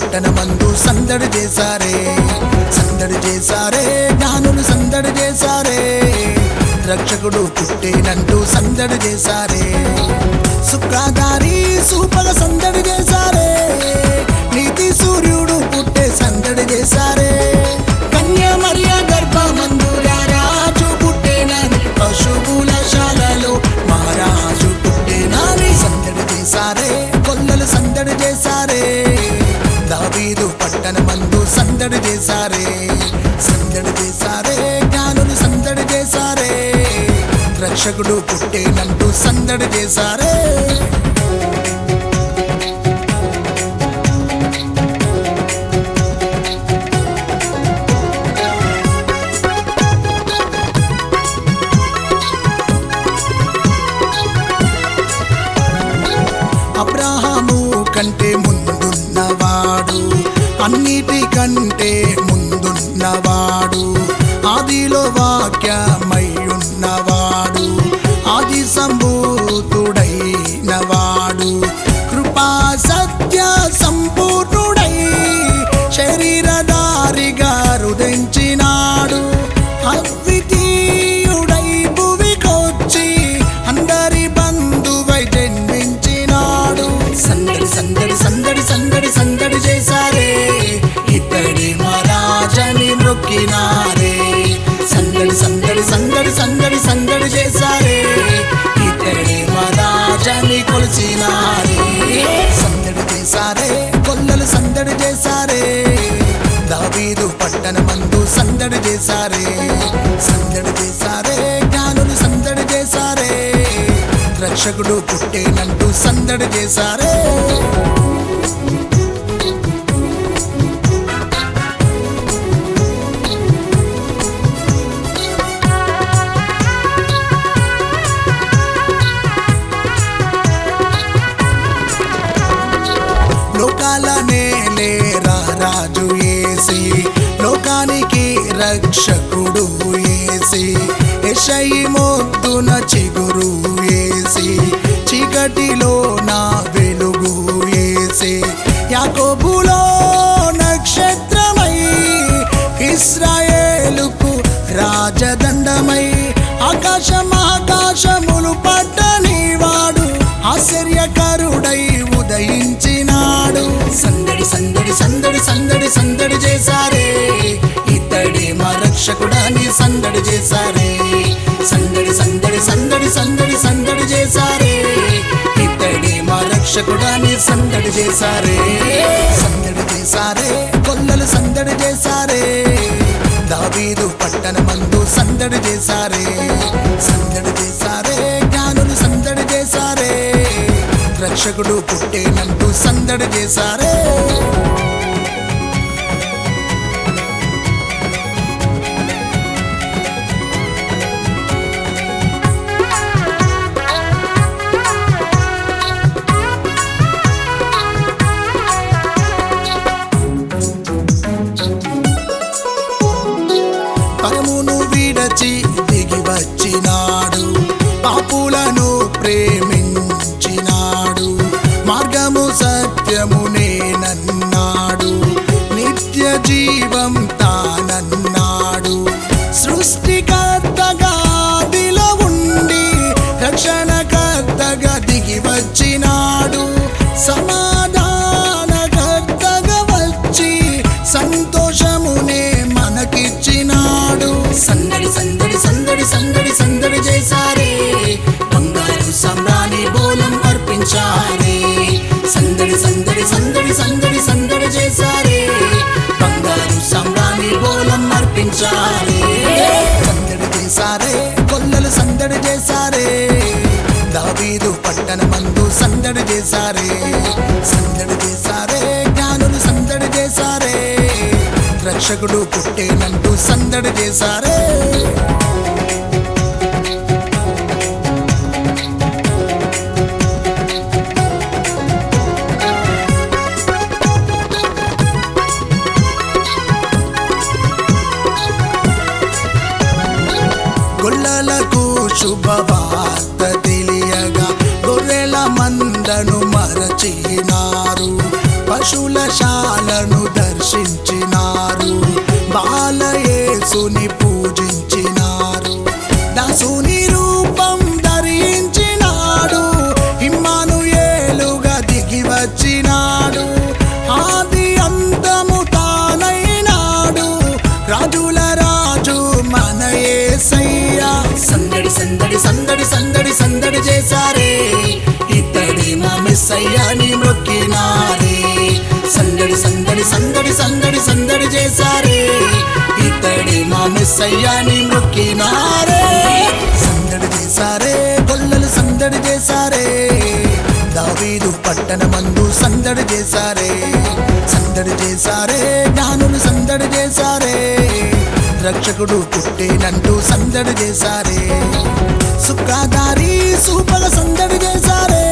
పట్టణమందు సందడి చేశారే సందడి చేశారే జ్ఞానులు సందడి చేశారే. రక్షకుడు పుట్టేనంటూ సందడి చేశారే శుక్రాగారి సూపగ సందడి చేశారే. నీతి సూర్యుడు పుట్టే సందడి చేశారు. చేశారే సందడి చేశారే జ్ఞానులు సందడి చేశారే రక్షకుడు పుట్టేనంటూ సందడి చేశారే. అన్నిటికంటే ముందున్నవాడు. ఆదిలో వాక్యమై దావీదు పట్టణమందు సందడి చేశారే సందడి చేశారే జ్ఞానులు సందడి చేశారే రక్షకుడు పుట్టేనంటూ సందడి చేశారే. లోకాల రాజు చేసి లోకానికి రక్షకుడు ఏసి ఎషయి మొద్దున చిగురు ఏసి చీకటిలో నా వెలుగు ఏసి యాకోబులో సందడి సందడి సందడి చేశారే. ఇతడి మా రక్షకుడాన్ని సందడి చేశారే. సందడి సందడి సందడి సందడి సందడి చేశారే. ఇతడి మా రక్షకుడాన్ని సందడి చేశారే. సందడి చేశారే కొల్లలు సందడి చేశారే. దావీదు పట్టణమందు సందడి చేశారే. సందడి చేశారే జ్ఞానులు సందడి చేశారే. రక్షకుడు పుట్టేనంటూ సందడి చేశారే. పాపులను ప్రేమించినాడు. మార్గము సత్యము నేనన్నాడు. నిత్య జీవం తానన్నాడు. సృష్టికర్తగా దిలో ఉండి రక్షణకర్తగా దిగి వచ్చినాడు. సమాధానకర్తగా వచ్చి సంతోషమునే మనకిచ్చినాడు. సందడి సందడి సందడి సందడి సందడి. బంగారు బోలం అర్పించారే సందడి సందడి సందడి సందడి సందడి చేశారే బంగారు సంబ్రాణి బోలం అర్పించారే సందడి చేశారే కొల్లలు సందడి చేశారే. దావీదు పట్టణమందు సందడి చేశారే. సందడి చేశారే జ్ఞానులు సందడి చేశారే. రక్షకుడు పుట్టేనంటూ సందడి చేశారే. శుభవార్త తెలియగా గొర్రెల మందను మరచినారు. పశుల శాలను దర్శించినారు. బాలయేసుని పూజించినారు. దాసుని సందడి చేశారే. ఇతడి మా మిస్సయ్యాని మొక్కినారే. సందడి సందడి సందడి సందడి సందడి చేశారే. ఇతడి మా మిస్సయ్యాని మొక్కినారే. సందడి చేశారే గొల్లలు సందడి చేశారే. దావీదు పట్టణ మందు సందడి చేశారే. సందడి చేశారే జ్ఞానులు సందడి చేశారే. రక్షకుడు పుట్టేనంటూ సందడి చేశారే. సుఖాదారి సూపల సందడి చేశారే.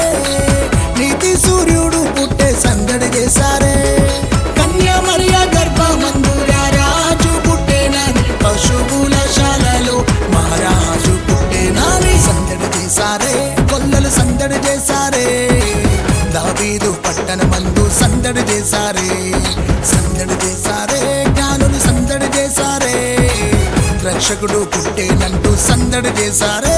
నీతి సూర్యుడు పుట్టే సందడి చేశారే. కన్య మరియ పుట్టేనని పశువుల శాలలో మహారాజు పుట్టేనని సందడి చేశారే. కొల్లలు సందడి చేశారే. దావీదు పట్టణ మందు సందడి చేశారే. దర్శకుడు పుట్టేనంటూ సందడి చేశారే.